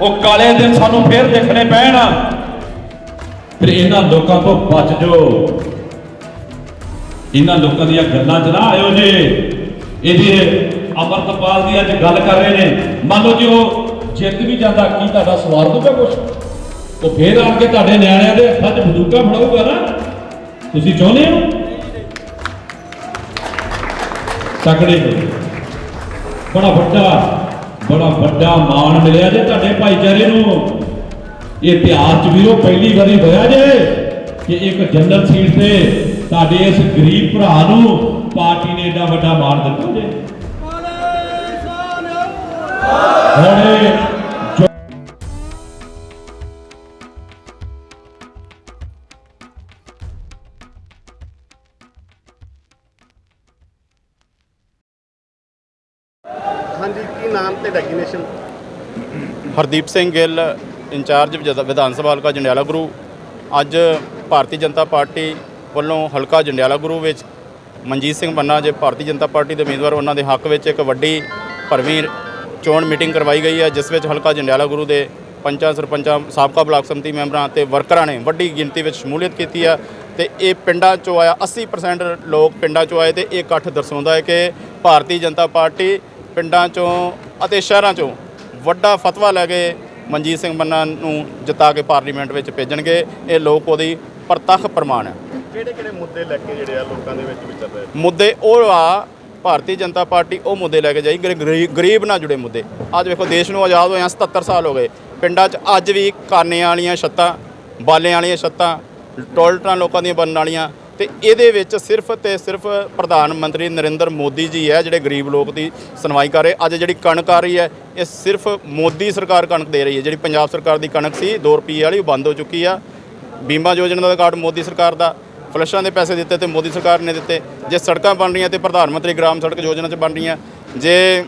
ਉਹ ਕਾਲੇ ਦਿਨ ਸਾਨੂੰ ਫੇਰ ਦੇਖਣੇ ਪੈਣ। ਫਿਰ ਇਹਨਾਂ ਲੋਕਾਂ ਤੋਂ ਬਚ ਜਾਓ ਇਹਨਾਂ ਲੋਕਾਂ ਦੀਆਂ ਗੱਲਾਂ 'ਚ ਨਾ ਆਇਓ ਜੇ। ਇਹਦੇ ਅਮਰਤਪਾਲ ਦੀ ਅੱਜ ਗੱਲ ਕਰ ਰਹੇ ਨੇ, ਮੰਨ ਲਓ ਜੇ ਉਹ ਜਿੱਤ ਵੀ ਜਾਂਦਾ, ਕੀ ਤੁਹਾਡਾ ਸਵਾਰ ਦੂਗਾ ਕੁਛ? ਉਹ ਫੇਰ ਆਣ ਕੇ ਤੁਹਾਡੇ ਨਿਆਣਿਆਂ ਦੇ ਹੱਥਾਂ 'ਚ ਬੰਦੂਕਾਂ ਫੜਾਊਗਾ ਨਾ। ਤੁਸੀਂ ਚਾਹੁੰਦੇ ਹੋ? ਤਕੜੇ ਹੋ। ਬੜਾ ਵੱਡਾ ਬੜਾ ਵੱਡਾ ਮਾਣ ਮਿਲਿਆ ਜੇ ਤੁਹਾਡੇ ਭਾਈਚਾਰੇ ਨੂੰ। ਇਹ ਇਤਿਹਾਸ 'ਚ ਵੀਰੋ ਪਹਿਲੀ ਵਾਰੀ ਹੋਇਆ ਜੇ ਕਿ ਇੱਕ ਜਨਰਲ ਸੀਟ ਤੇ ਤੁਹਾਡੇ ਇਸ ਗਰੀਬ ਭਰਾ ਨੂੰ ਪਾਰਟੀ ਨੇ ਏਡਾ ਵੱਡਾ ਮਾਣ ਦਿੱਤਾ ਜੇ। ਹੁਣ ਹਾਂਜੀ, ਕੀ ਨਾਮ ਤੇ ਡੈਗਨੇਸ਼ਨ ਹਰਦੀਪ ਸਿੰਘ ਗਿੱਲ, ਇੰਚਾਰਜ ਵਿਧਾਨ ਸਭਾ ਹਲਕਾ ਜੰਡਿਆਲਾ ਗੁਰੂ। ਅੱਜ ਭਾਰਤੀ ਜਨਤਾ ਪਾਰਟੀ ਵੱਲੋਂ ਹਲਕਾ ਜੰਡਿਆਲਾ ਗੁਰੂ ਵਿੱਚ ਮਨਜੀਤ ਸਿੰਘ ਬੰਨਾ ਜੇ ਭਾਰਤੀ ਜਨਤਾ ਪਾਰਟੀ ਦੇ ਉਮੀਦਵਾਰ, ਉਹਨਾਂ ਦੇ ਹੱਕ ਵਿੱਚ ਇੱਕ ਵੱਡੀ ਭਰਵੀਂ ਚੋਣ ਮੀਟਿੰਗ ਕਰਵਾਈ ਗਈ ਹੈ, ਜਿਸ ਵਿੱਚ ਹਲਕਾ ਜੰਡਿਆਲਾ ਗੁਰੂ ਦੇ ਪੰਚਾਂ, ਸਰਪੰਚਾਂ, ਸਾਬਕਾ ਬਲਾਕ ਸੰਮਤੀ ਮੈਂਬਰਾਂ ਤੇ ਵਰਕਰਾਂ ਨੇ ਵੱਡੀ ਗਿਣਤੀ ਵਿੱਚ ਸ਼ਮੂਲੀਅਤ ਕੀਤੀ ਹੈ ਤੇ ਇਹ ਪਿੰਡਾਂ ਚੋਂ ਆਇਆ 80% ਲੋਕ ਪਿੰਡਾਂ ਚੋਂ ਆਏ ਤੇ ਇਹ ਇਕੱਠ ਦਰਸਾਉਂਦਾ ਹੈ ਕਿ ਭਾਰਤੀ ਜਨਤਾ ਪਾਰਟੀ ਪਿੰਡਾਂ ਚੋਂ ਅਤੇ ਸ਼ਹਿਰਾਂ ਚੋਂ ਵੱਡਾ ਫਤਵਾ ਲੈ ਕੇ ਮਨਜੀਤ ਸਿੰਘ ਮੰਨਾ ਨੂੰ ਜਿਤਾ ਕੇ ਪਾਰਲੀਮੈਂਟ ਵਿੱਚ ਭੇਜਣਗੇ। ਇਹ ਲੋਕ ਉਹਦੀ ਪ੍ਰਤੱਖ ਪ੍ਰਮਾਣ ਹੈ। ਕਿਹੜੇ ਕਿਹੜੇ ਮੁੱਦੇ ਲੈ ਕੇ ਜਿਹੜੇ ਆ ਲੋਕਾਂ ਦੇ ਵਿੱਚ ਵਿਚਰ ਰਹੇ? ਮੁੱਦੇ ਉਹ ਆ ਭਾਰਤੀ ਜਨਤਾ ਪਾਰਟੀ ਉਹ ਮੁੱਦੇ ਲੈ ਕੇ ਜਾਈ ਗਰੀ- ਗਰੀ- ਗਰੀਬ ਨਾਲ ਜੁੜੇ ਮੁੱਦੇ। ਅੱਜ ਵੇਖੋ ਦੇਸ਼ ਨੂੰ ਆਜ਼ਾਦ ਹੋਇਆਂ 77 ਸਾਲ ਹੋ ਗਏ। ਪਿੰਡਾਂ 'ਚ ਅੱਜ ਵੀ ਕਾਨੇ ਵਾਲੀਆਂ ਛੱਤਾਂ ਬਾਲਿਆਂ ਵਾਲੀਆਂ ਛੱਤਾਂ ਟੋਇਲਟਾਂ ਲੋਕਾਂ ਦੀਆਂ ਬਣਨ ਵਾਲੀਆਂ ਤੇ ਇਹਦੇ ਵਿੱਚ ਸਿਰਫ ਤੇ ਸਿਰਫ ਪ੍ਰਧਾਨ ਮੰਤਰੀ ਨਰਿੰਦਰ ਮੋਦੀ ਜੀ ਹੈ, ਜਿਹੜੇ ਗਰੀਬ ਲੋਕ ਦੀ ਸੁਣਵਾਈ ਕਰ ਰਹੇ। ਅੱਜ ਜਿਹੜੀ ਕਣਕ ਆ ਰਹੀ ਹੈ, ਇਹ ਸਿਰਫ ਮੋਦੀ ਸਰਕਾਰ ਕਣਕ ਦੇ ਰਹੀ ਹੈ। ਜਿਹੜੀ ਪੰਜਾਬ ਸਰਕਾਰ ਦੀ ਕਣਕ ਸੀ 2 ਰੁਪਏ ਵਾਲੀ, ਉਹ ਬੰਦ ਹੋ ਚੁੱਕੀ ਆ। ਬੀਮਾ ਯੋਜਨਾ ਦਾ ਕਾਰਡ ਮੋਦੀ ਸਰਕਾਰ ਦਾ, ਫਲਸ਼ਾਂ ਦੇ ਪੈਸੇ ਦਿੱਤੇ ਤੇ ਮੋਦੀ ਸਰਕਾਰ ਨੇ ਦਿੱਤੇ। ਜੇ ਸੜਕਾਂ ਬਣ ਰਹੀਆਂ ਤੇ ਪ੍ਰਧਾਨ ਮੰਤਰੀ ਗ੍ਰਾਮ ਸੜਕ ਯੋਜਨਾ 'ਚ ਬਣ ਰਹੀਆਂ। ਜੇ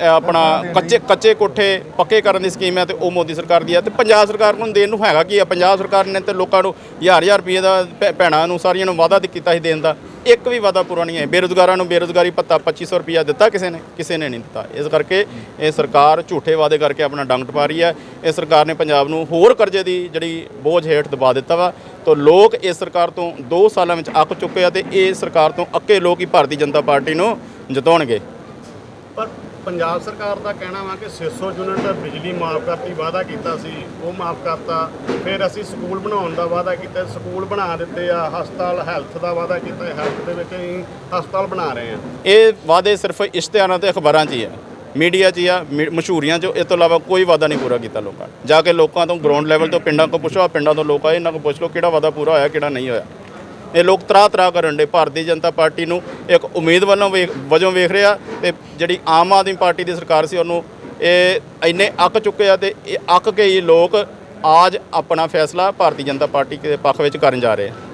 ਆਪਣਾ ਕੱਚੇ ਕੱਚੇ ਕੋਠੇ ਪੱਕੇ ਕਰਨ ਦੀ ਸਕੀਮ ਹੈ ਤੇ ਉਹ ਮੋਦੀ ਸਰਕਾਰ ਦੀ ਹੈ ਤੇ ਪੰਜਾਬ ਸਰਕਾਰ ਨੂੰ ਦੇਣ ਨੂੰ ਹੈਗਾ ਕੀ ਹੈ? ਪੰਜਾਬ ਸਰਕਾਰ ਨੇ ਤੇ ਲੋਕਾਂ ਨੂੰ ਹਜ਼ਾਰ ਹਜ਼ਾਰ ਰੁਪਏ ਦਾ ਭੈ- ਭੈਣਾਂ ਨੂੰ ਸਾਰੀਆਂ ਨੂੰ ਵਾਅਦਾ ਕੀਤਾ ਸੀ ਦੇਣ ਦਾ। ਇੱਕ ਵੀ ਵਾਅਦਾ ਪੂਰਾ ਨਹੀਂ ਹੈ ਬੇਰੁਜ਼ਗਾਰਾਂ ਨੂੰ ਬੇਰੁਜ਼ਗਾਰੀ ਭੱਤਾ 2500 ਰੁਪਇਆ ਦਿੱਤਾ ਕਿਸੇ ਨੇ ਕਿਸੇ ਨੇ ਨਹੀਂ ਦਿੱਤਾ। ਇਸ ਕਰਕੇ ਇਹ ਸਰਕਾਰ ਝੂਠੇ ਵਾਅਦੇ ਕਰਕੇ ਆਪਣਾ ਡੰਗ ਟਪਾ ਰਹੀ ਹੈ। ਇਹ ਸਰਕਾਰ ਨੇ ਪੰਜਾਬ ਨੂੰ ਹੋਰ ਕਰਜ਼ੇ ਦੀ ਜਿਹੜੀ ਬੋਝ ਹੇਠ ਦਬਾ ਦਿੱਤਾ ਵਾ। ਤੋ ਲੋਕ ਇਸ ਸਰਕਾਰ ਤੋਂ 2 ਸਾਲਾਂ ਵਿੱਚ ਅੱਕ ਚੁੱਕੇ ਆ ਤੇ ਇਹ ਸਰਕਾਰ ਤੋਂ ਅੱਕੇ ਲੋਕ ਹੀ ਭਾਰਤੀ ਜਨਤਾ ਪਾਰਟੀ ਨੂੰ ਜਿਤਾਉਣਗੇ। ਪਰ ਪੰਜਾਬ ਸਰਕਾਰ ਦਾ ਕਹਿਣਾ ਵਾ ਕਿ 600 ਯੂਨਿਟ ਬਿਜਲੀ ਮਾਫ ਕਰਤੀ, ਵਾਅਦਾ ਕੀਤਾ ਸੀ, ਉਹ ਮਾਫ ਕਰਤਾ। ਫਿਰ ਅਸੀਂ ਸਕੂਲ ਬਣਾਉਣ ਦਾ ਵਾਅਦਾ ਕੀਤਾ, ਸਕੂਲ ਬਣਾ ਦਿੱਤੇ ਆ, ਹਸਪਤਾਲ ਹੈਲਥ ਦਾ ਵਾਅਦਾ ਕੀਤਾ, ਹੈਲਥ ਦੇ ਵਿੱਚ ਅਸੀਂ ਹਸਪਤਾਲ ਬਣਾ ਰਹੇ ਆ ਇਹ ਵਾਅਦੇ ਸਿਰਫ ਇਸ਼ਤਿਹਾਰਾਂ ਤੇ ਅਖਬਾਰਾਂ 'ਚ ਹੀ ਆ, ਮੀਡੀਆ 'ਚ ਹੀ ਆ, ਮੀ- ਮਸ਼ਹੂਰੀਆਂ 'ਚ ਇਸ ਤੋਂ ਇਲਾਵਾ ਕੋਈ ਵਾਅਦਾ ਨਹੀਂ ਪੂਰਾ ਕੀਤਾ ਲੋਕਾਂ ਜਾ ਕੇ ਲੋਕਾਂ ਤੋਂ ਗਰਾਊਂਡ ਲੈਵਲ ਤੋਂ ਪਿੰਡਾਂ ਤੋਂ ਪੁੱਛੋ ਪਿੰਡਾਂ ਤੋਂ ਲੋਕ ਆਏ, ਇਹਨਾਂ ਕੋਲ ਪੁੱਛ ਲਓ ਕਿਹੜਾ ਵਾਅਦਾ ਪੂਰਾ ਹੋਇਆ, ਕਿਹੜਾ ਨਹੀਂ ਹੋਇਆ। ਇਹ ਲੋਕ ਤਰਾ ਤਰਾ ਕਰਨ ਦੇ, ਭਾਰਤੀ ਜਨਤਾ ਪਾਰਟੀ ਨੂੰ ਇੱਕ ਉਮੀਦ ਵੱਲੋਂ ਵੇਖ, ਵਜੋਂ ਵੇਖ ਰਿਹਾ ਤੇ ਜਿਹੜੀ ਆਮ ਆਦਮੀ ਪਾਰਟੀ ਦੀ ਸਰਕਾਰ ਸੀ ਉਹਨੂੰ ਇਹ ਇੰਨੇ ਅੱਕ ਚੁੱਕੇ ਆ ਤੇ ਇਹ ਅੱਕ ਕੇ ਹੀ ਲੋਕ ਆਜ ਆਪਣਾ ਫੈਸਲਾ ਭਾਰਤੀ ਜਨਤਾ ਪਾਰਟੀ ਦੇ ਪੱਖ ਵਿੱਚ ਕਰਨ ਜਾ ਰਹੇ ਆ।